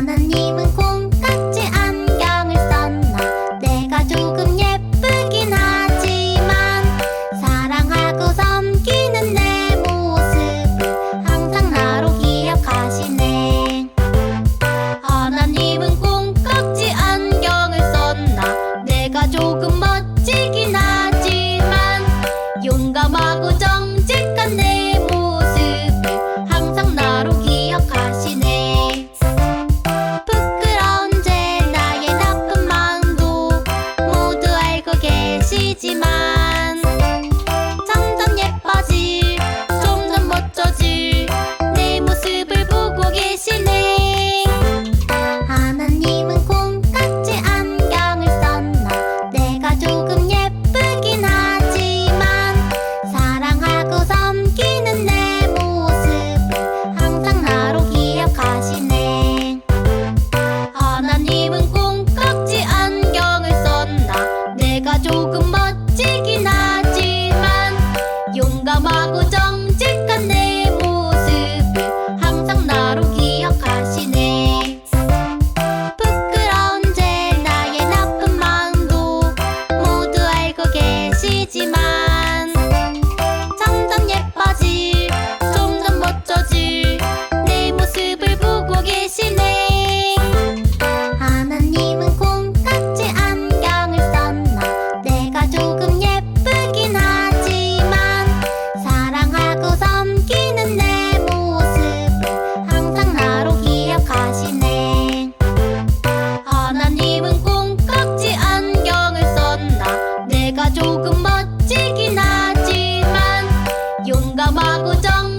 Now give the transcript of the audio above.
하나님은 콩깍지 안경을 썼나? 내가 조금 예쁘긴 하지만 사랑하고 섬기는 내 모습을 항상 나로 기억하시네. 하나님은 콩깍지 안경을 썼나? 내가 조금 조금 멋지긴 하지만 용감하고 정